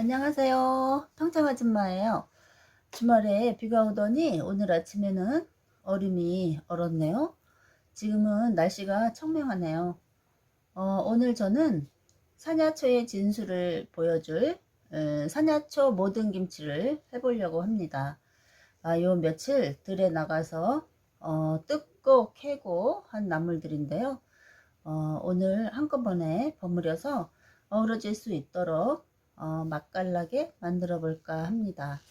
안녕하세요. 평창 아줌마예요. 주말에 비가 오더니 오늘 아침에는 얼음이 얼었네요. 지금은 날씨가 청명하네요. 어, 오늘 저는 사냐초의 진수를 보여줄 에, 사냐초 모든 김치를 해보려고 합니다. 아, 요 며칠 들에 나가서 어, 뜯고 캐고 한 나물들인데요. 어, 오늘 한꺼번에 버무려서 어우러질 수 있도록 어, 맛깔나게 만들어 볼까 합니다.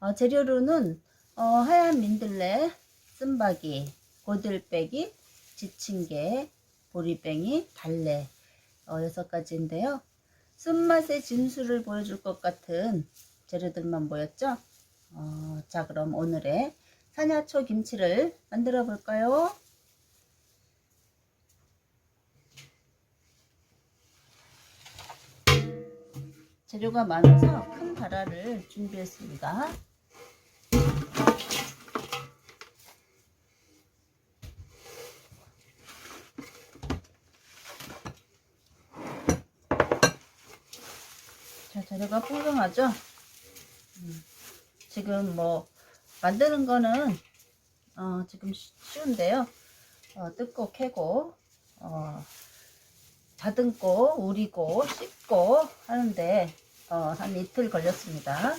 어, 재료로는 어, 하얀 민들레, 쓴바기, 고들빼기, 지친개, 보리뱅이, 달래 어, 6가지인데요. 쓴맛의 진수를 보여줄 것 같은 재료들만 모였죠. 어, 자 그럼 오늘의 사냐초 김치를 만들어 볼까요? 재료가 많아서 큰 다라를 준비했습니다. 자, 재료가 풍성하죠? 음, 지금 뭐, 만드는 거는, 어, 지금 쉬- 쉬운데요. 어, 뜯고 캐고, 어, 다듬고 우리고 씻고 하는데 어, 한 이틀 걸렸습니다.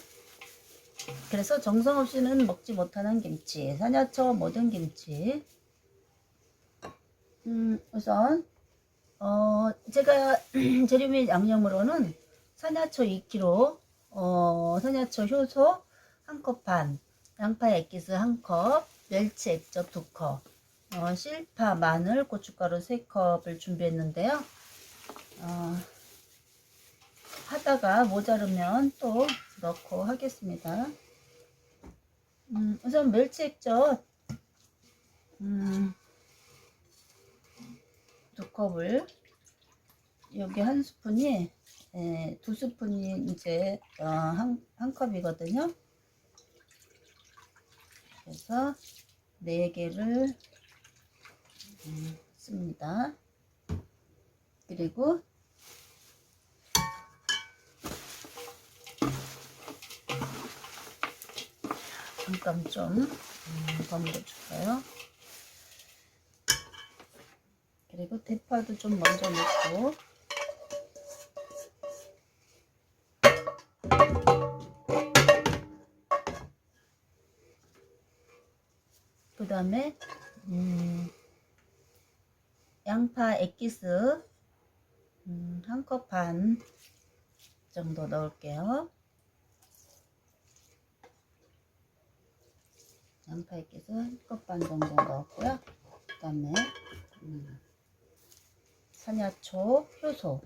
그래서 정성 없이는 먹지 못하는 김치, 사냐초 모든 김치. 음, 우선 어, 제가 재료 및 양념으로는 사냐초 2kg, 어, 사냐초 효소 1컵 반, 양파 액기스 1컵, 멸치 액젓 2컵, 어, 실파, 마늘, 고춧가루 3컵을 준비했는데요. 어, 하다가 모자르면 또 넣고 하겠습니다. 음, 우선 멸치 액젓 음, 두 컵을 여기 한 스푼이 에, 두 스푼이 이제 어, 한, 한 컵이거든요. 그래서 네 개를 음, 씁니다. 그리고 잠깐 좀 음, 버무려 줄까요? 그리고 대파도 좀 먼저 넣고 그 다음에 음, 양파 액기스 음, 한컵 반 정도 넣을게요. 양파 액기스 한컵 반 정도 넣었고요. 그 다음에 음, 사냐초, 효소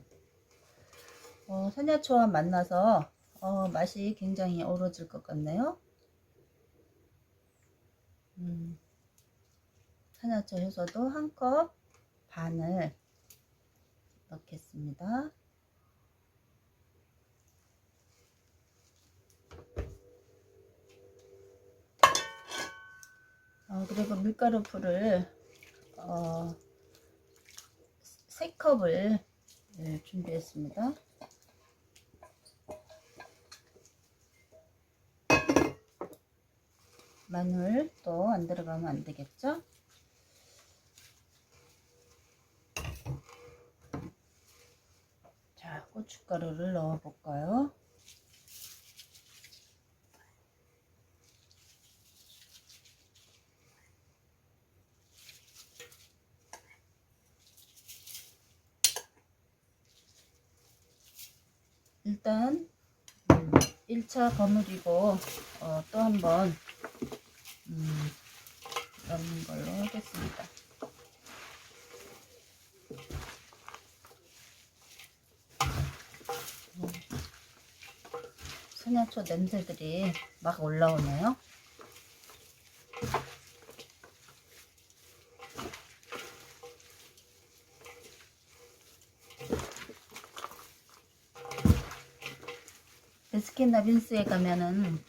어, 사냐초와 만나서 어, 맛이 굉장히 어우러질 것 같네요. 음, 사냐초 효소도 한 컵 반을 넣겠습니다. 어, 그리고 밀가루 풀을 어, 3컵을 네, 준비했습니다. 마늘 또 안 들어가면 안 되겠죠? 자, 고춧가루를 넣어 볼까요? 일단 음, 1차 버무리고 어, 또 한번 음, 넣는 걸로 하겠습니다. 소냐초 냄새들이 막 올라오네요. 베스킨 라빈스에 가면은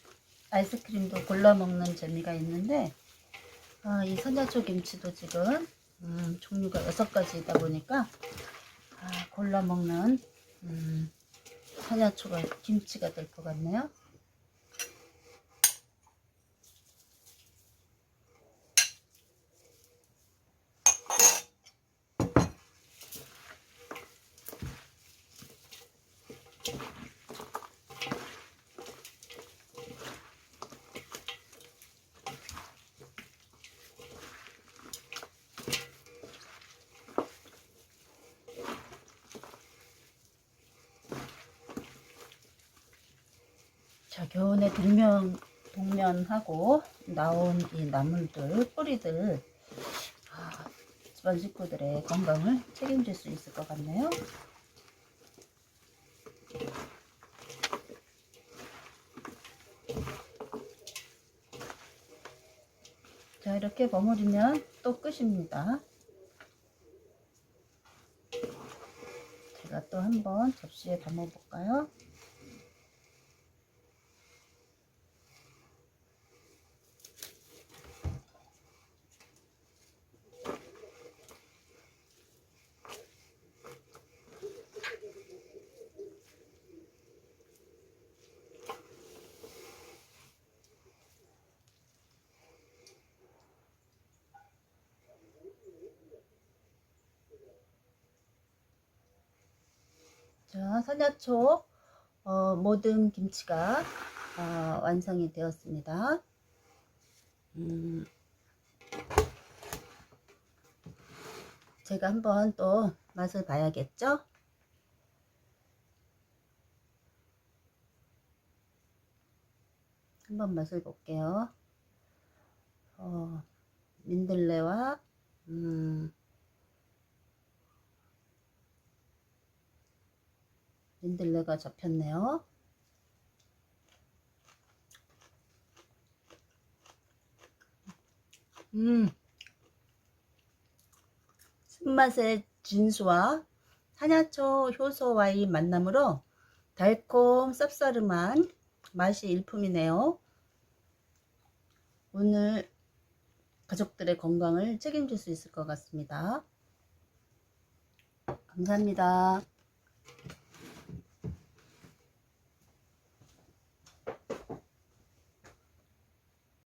아이스크림도 골라 먹는 재미가 있는데 아, 이 선야초 김치도 지금 음, 종류가 여섯 가지이다 보니까 아, 골라 먹는 음, 선야초가 김치가 될 것 같네요. 자, 겨우내 동면, 동면하고 나온 이 나물들, 뿌리들, 아, 집안 식구들의 건강을 책임질 수 있을 것 같네요. 자, 이렇게 버무리면 또 끝입니다. 제가 또 한번 접시에 담아 볼까요? 자, 선야초 어, 모든 김치가 어, 완성이 되었습니다. 음, 제가 한번 또 맛을 봐야겠죠? 한번 맛을 볼게요. 어, 민들레와 음, 민들레가 잡혔네요. 음, 쓴맛의 진수와 한야초 효소와의 만남으로 달콤 쌉싸름한 맛이 일품이네요. 오늘 가족들의 건강을 책임질 수 있을 것 같습니다. 감사합니다.